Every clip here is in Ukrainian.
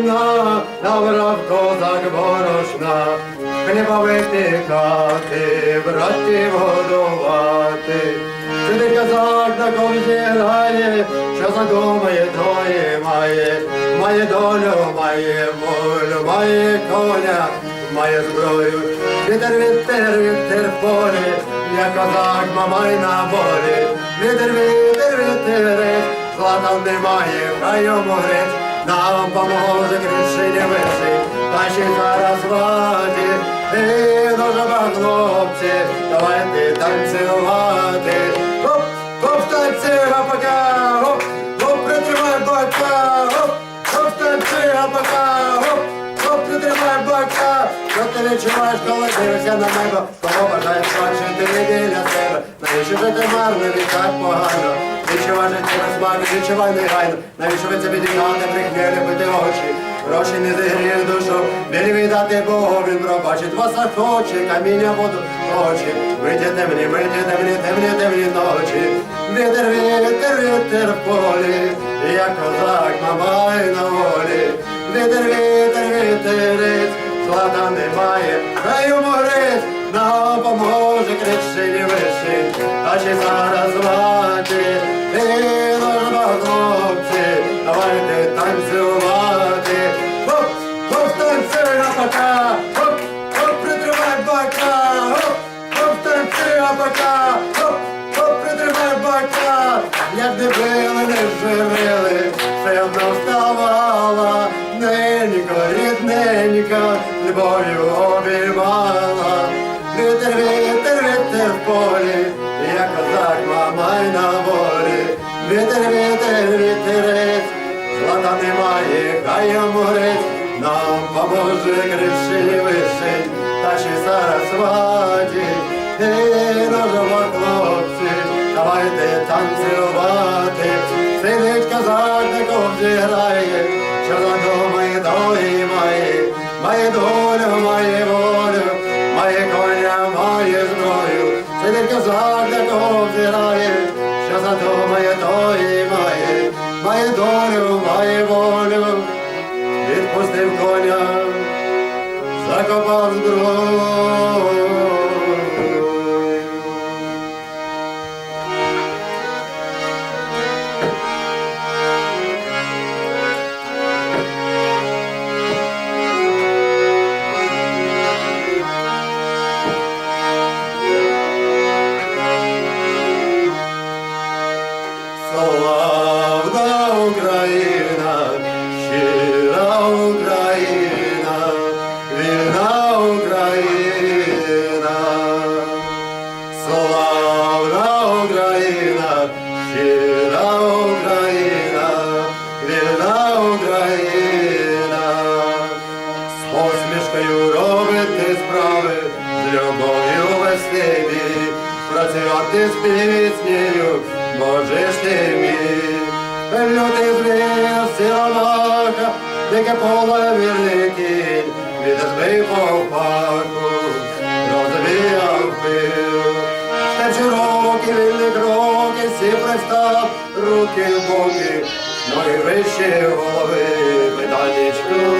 вина, набрав козак борошна, хліба витикати, братів годувати. Сидить козак на ковзі грає, що задумає, троє має, має долю, має волю, має коня, має зброю. Вітер, вітер, вітер в полі, я козак, мамай на волі. Вітер, вітер, вітер, злата немає, хай йому грець, нам поможе кришині вишить, та ще зараз ваді, і дуже хлопці, давайте танцювати. Хоп, хоп, танці, гапака, хоп, хоп, притримай бака, хоп, хоп, танці, гапака, хоп, хоп, притримай бака. Що ти відчуваєш, коли дивишся на небо, кого бажаєш бачити для себе. Навіщо жити марно, і так погано? Життя безмарно, відчувай негайно. Навіщо ви це відігнати, прихмєлі пити очі? Гроші не зігріє душу, білі віддати Богу, він пробачить вас захоче, каміння воду очі. Вийдя темні, вийдя темні, темні, темні ночі. Вітер, вітер, вітер в полі, я козак, мамай на волі. Вітер, вітер, вітерець, злата немає, хай йому грець, нам поможе кричині вишень, та ще зараз звати, і нужно хлопці, давайте танцювати. Хоп, хоп, танцюй гапака, хоп, хоп, притримай бака. Як не не живили, все одно вставала, ненько, рідненька, любов'ю обіймала. Вітер, вітер, в полі, я козак, мамай на волі. Вітер, вітер, вітерець, злата немає, хай йому грець, нам поможе кришині вишень, та ще зараз сваті, і ножова хлопці, давайте танцювати, сидить козак, на ковзі грає, що задумає, то і має, має долю, має волю, має коня, має зброю, сидить козак, на ковзі грає, що задумає, то і має, має долю, має волю, відпустив коня, закопав зброю. ноги вище голови, медалічку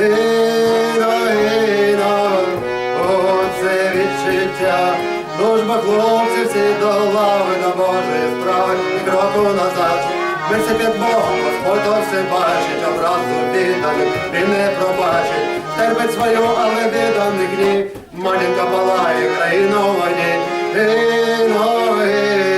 Іно, іно, оце відчуття. Дружба хлопців всі до лави на Божої справи і кроку назад. Ми все під Богом, Господь то все бачить, образу відданий, він не пробачить. Терпить свою, але відданих ні. Матінка палає, країна у війні. Іно, іно,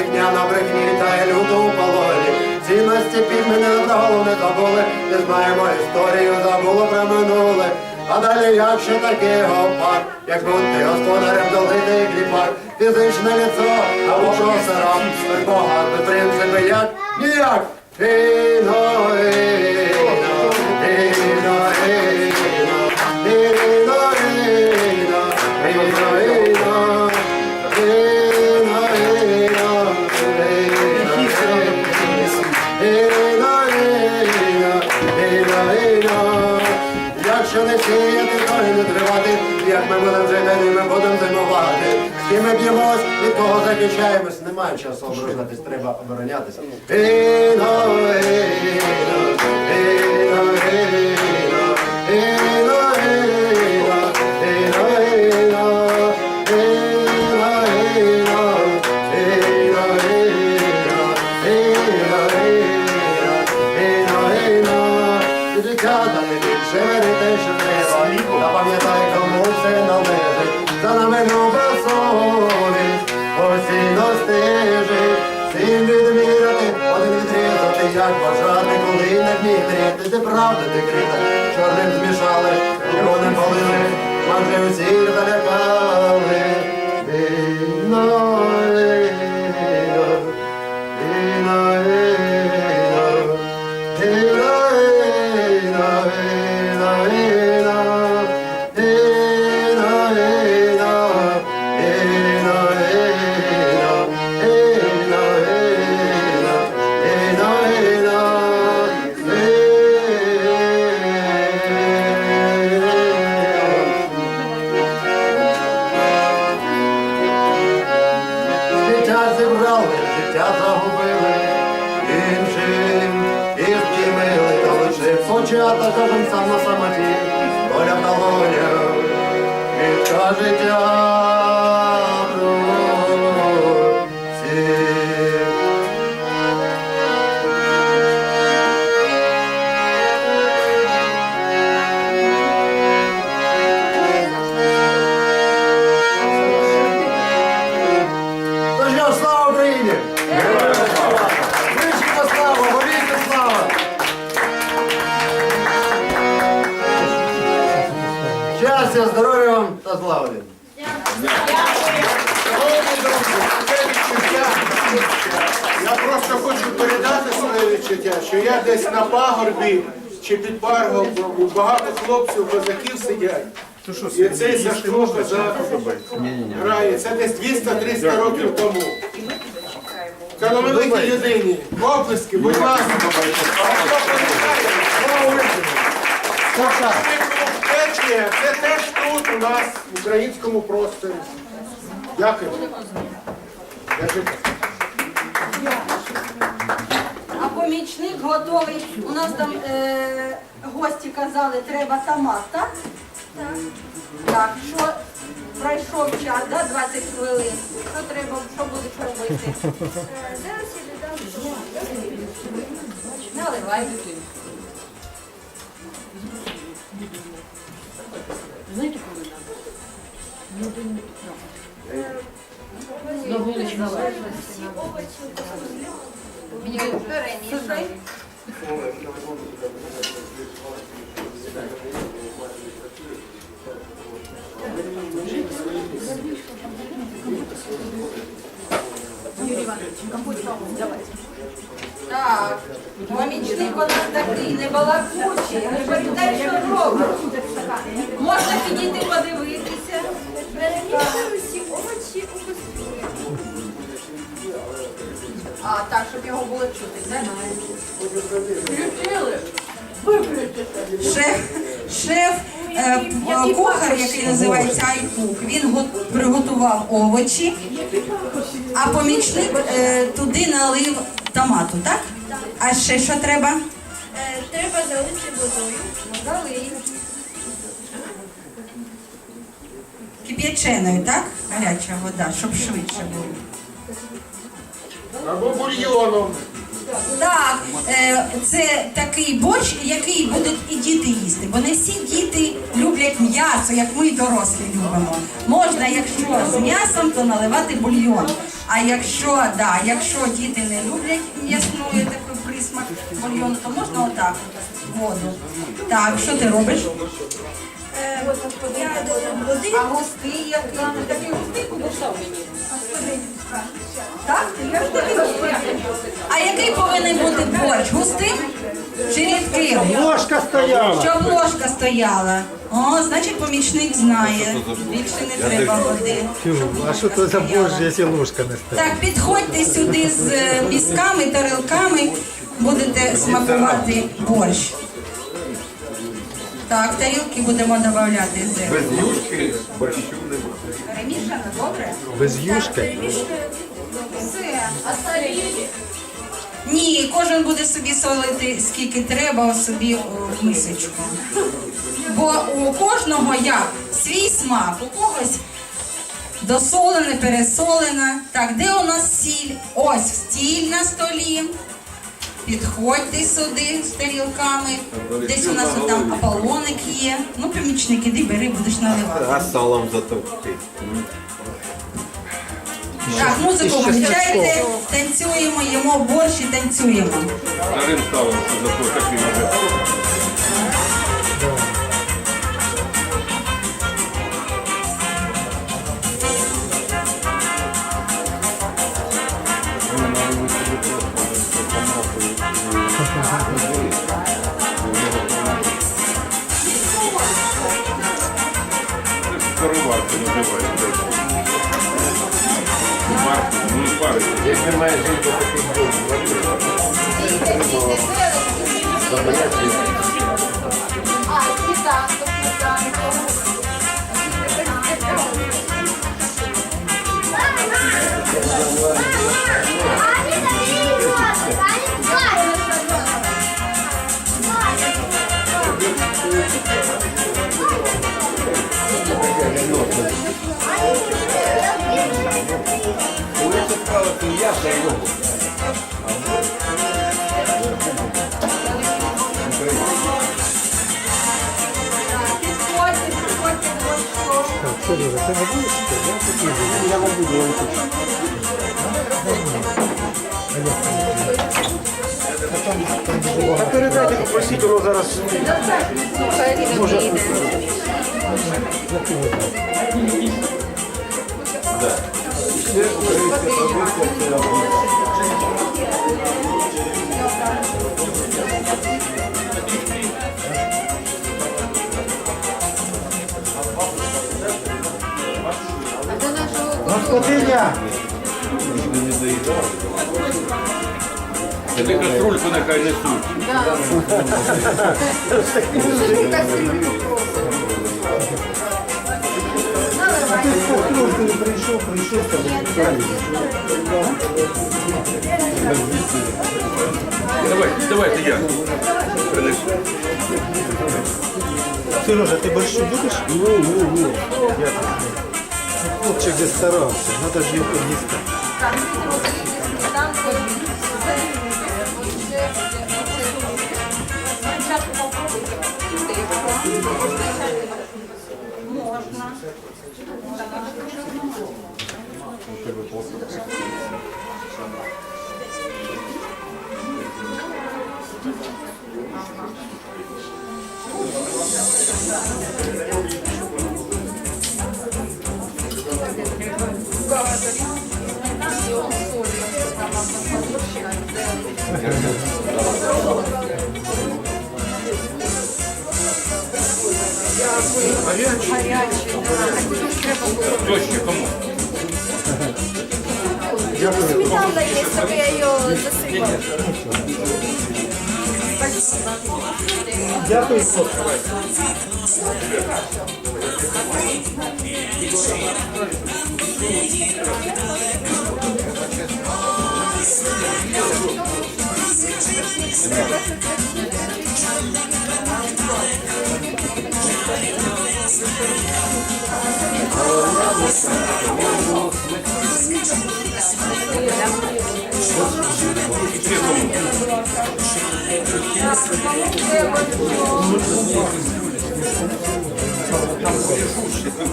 брехня на брехні, та й люто у полоні. Цінності під мене на голову не забули, не знаємо історію, забуло про минуле. А далі як ще таке гопак, як бути господарем долити кліпак, фізичне лицо, або без Бога, принципи як, ніяк. Іно, іно, іно, того закінчаємось, немає часу ображатись, треба оборонятися. Не де правда де крита, чорним змішали, червоним полили, майже усіх залякали. Війно, закажем сам на самоте, Полем на луню, и кажете, відчуття, що я десь на пагорбі чи під паргом, багато хлопців, козаків сидять. І цей Сашко козак грає. Це десь 200-300 років тому. Це на великій єдині. Оплески, будь ласка. Печія, це теж тут у нас, в українському просторі. Дякую. Дякую. А помічник готовий. У нас там е, гості казали, треба томат, так? Так. Так, що пройшов час, да, 20 хвилин. Що треба, що будеш робити? Зараз я додам. Наливай. Всі овочі у меня которая Юрій Іванович, компот павло, давайте. Так, помічник у такий, не балакучий, не передай, робить. Можна підійти подивитися. А, так, щоб його було чути, так? Включили. Шеф, шеф е, п- кухар, який називається Айкук, він го- приготував овочі, а помічник е, туди налив томату, так? А ще що треба? Е, Треба залити водою. Залий. Кип'яченою, так? Гаряча вода, щоб швидше було. Або бульйоном. Так, е, це такий борщ, який будуть і діти їсти. Бо не всі діти люблять м'ясо, як ми дорослі любимо. Можна, якщо з м'ясом, то наливати бульйон. А якщо, да, якщо діти не люблять м'ясної такий присмак бульйону, то можна отак воду. Так, що ти робиш? Е, Я додам води. А густий? Ти такий густий будеш? Так? А який повинен бути борщ? Густим чи рідким? Ложка стояла. Щоб ложка стояла. О, значить помічник знає. Більше не треба води. А що то за борщ, якщо ложка не стоїть? Так, підходьте сюди з е, місками, тарелками, будете смакувати борщ. Так, тарілки будемо додавати з Без юшки борщу не буде. Перемішано, добре? Без юшки? Все. А солі? Ні, кожен буде собі солити скільки треба собі о, в мисочку. Бо у кожного як свій смак, у когось досолене, пересолене. Так, де у нас сіль? Ось стіль на столі. Підходьте сюди з тарілками. Десь у нас там аполлоник є. Ну, помічник, іди бери, будеш наливати. А салом затовкти. Так, музику включайте, танцюємо, їмо борщ і танцюємо. Старим ставимо, що такий пари. Як немає жінки таких А, сніданок, сніданок. Підходьте, підходьте до борщу. Так, Сережа, ти не будеш? Я такий буду. Я не буду, я виключу. А передайте, попросіть, воно зараз може. Господиня! Тобі каструльку нехай несуть. А ти кастрюльки не прийшов, прийшов, там. Давайте, давайте я принесу. Сережа, ти борщу будеш? Ну, ну, ну. Хлопчик десь старався, треба ж його їсти. Так, первый пост. Thank you. Хто ще кому? Сметана есть, только я ее засыпала. Дякую, хлопці.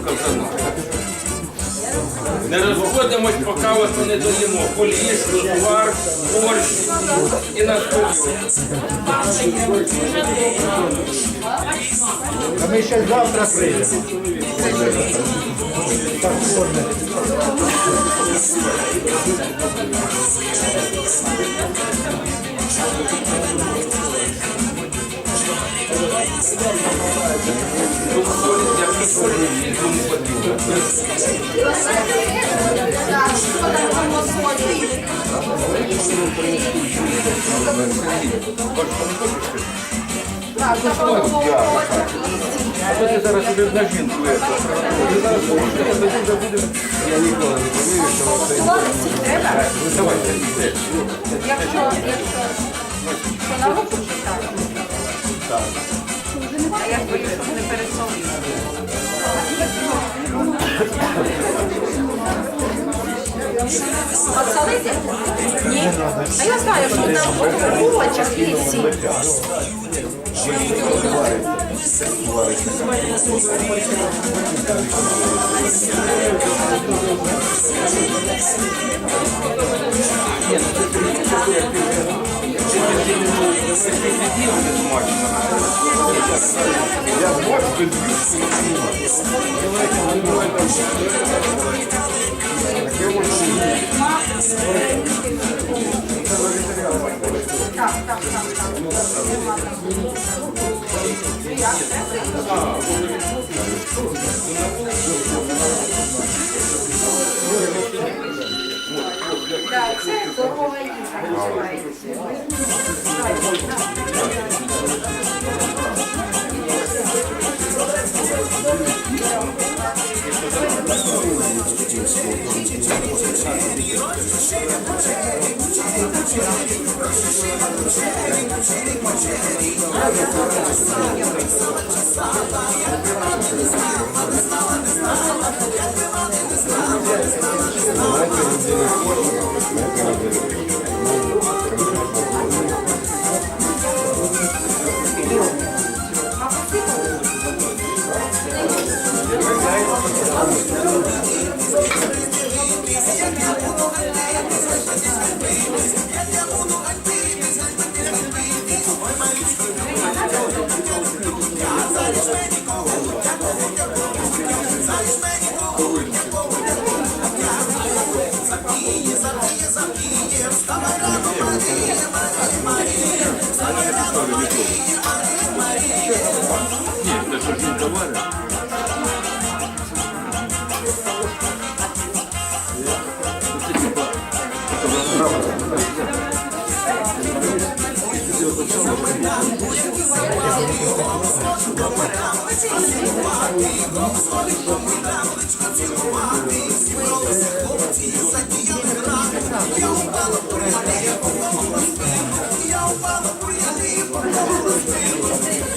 Кому? Не розходимось, поки вас ми не доїмо. Куліш, розвар, борщ і на. А ми ще завтра прийдемо. Так. А то ти зараз уже на жінку. Я ніколи не повірю, що це Треба? Давайте. Якщо, якщо, що на руку читати? Так. А я боюсь, щоб не пересолити. Подсолити? Ні. А я знаю, що там в кулачах є сіль. Так, так, так, так. Так, це здорова їжа називається. Ні, це співати, кров столітком і табличку цілувати, зібралися хлопці, задіяли грати, я упала в я попала на спину, я упала в порядки, я попала.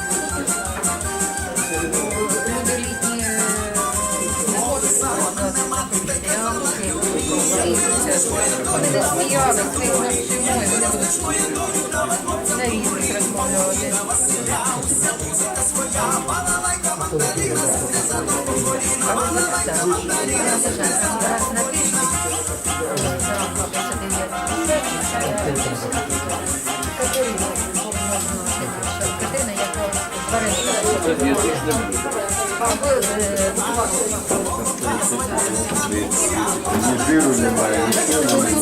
Вони сміяли, це їх навчимо, і вони будуть на різних розмовляти. А вони так, раз на тиждень, 49. Або е, Ні жиру немає, нічого немає.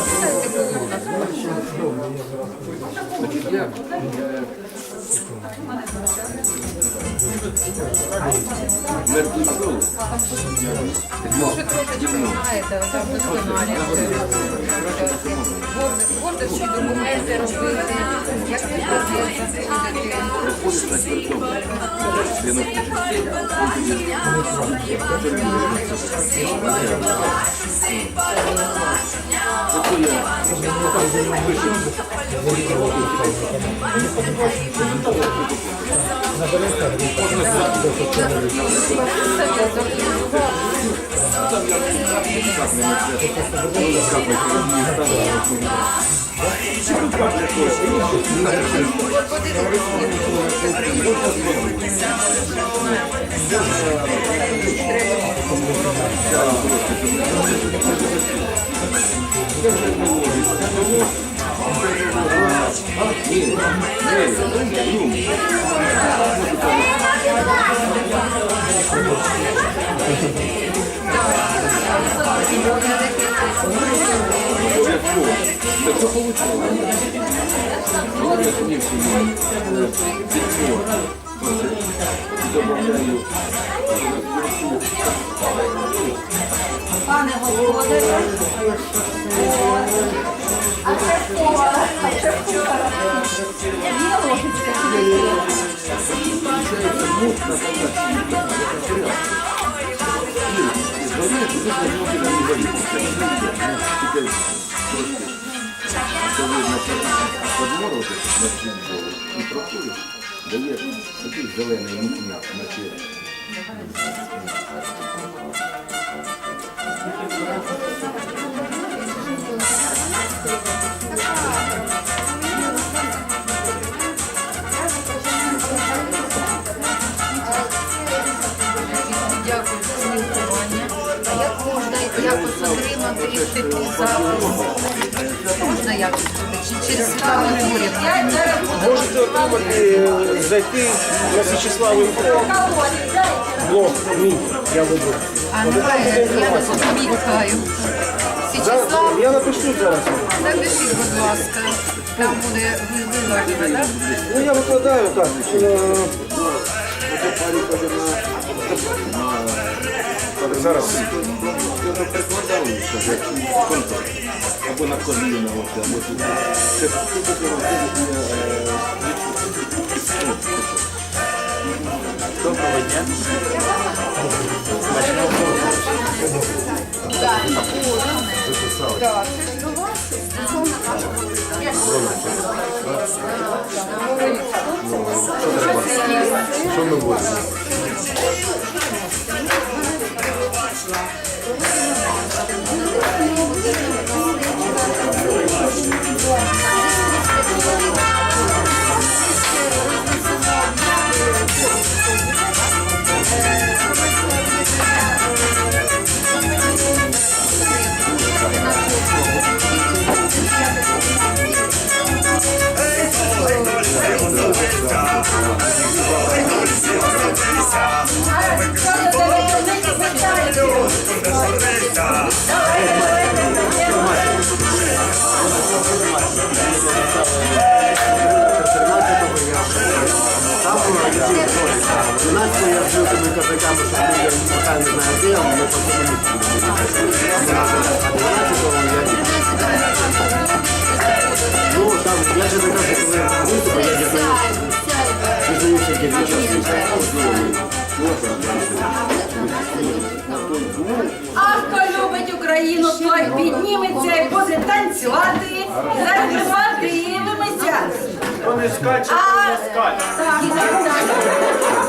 Може трошечки знаєте, там досконалі. Гордощі документи робити, як не заходити. Можна там я Thank you. Пане господарю. А це хто? А це хто? Є ложечка чи не є? Подморозиш на бджолу і проходиш, даєш такий зелений мутняк на череп. Дякую якось отримати такий запис? Можна якось туди? Чи через? Я зараз буду Можете отримати, е, зайти на колодець, дайте. блог мій, я веду. А немає, я вас помітаю. Січеслав, Я напишу зараз. напишіть, будь ласка. Там буде виважено, так? Ну я викладаю так. е, Зараз. Прикладали, каже, контакт. Або на коліна, от, або туди. Це таке робити, Доброго дня. Що ми будемо? Що це таке? Gracias. Я з лютими козаками, що люди не знаю де. А ми на 12-го, я Ну, там, я же не кажу, коли виступи, я дізнаюся. Дізнаюся, які дівчатки. А хто любить Україну, той підніметься і буде танцювати, заспівати і дивимося. Хто не скаче, А,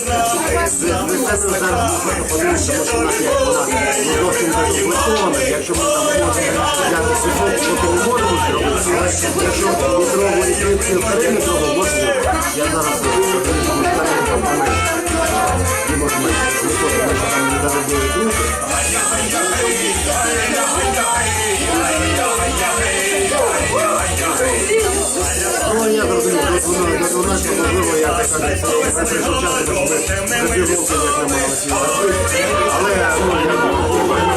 не. Ми себе зараз можна подивитися, тому що вона зовсім закомплектована. Якщо ми там можемо взяти сусід, то ми можемо зробити. Якщо метрову і периметрову, можливо. Я зараз подивлюся, там поменше. Не можемо високо, ми ж там не доробили друзі. Ну, воно до 12, можливо, я так кажу, це прийшов час, ми за півроку як намагалися його робити. Але, ну, я думаю,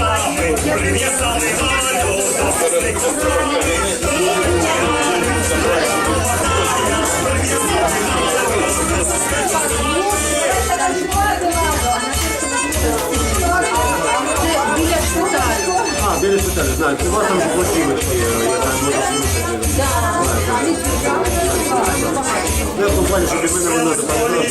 А, біля шпиталі, знаю, це у вас там платівочки, я так можу слухати. Ну, я в тому плані, що від мене воно допомогло.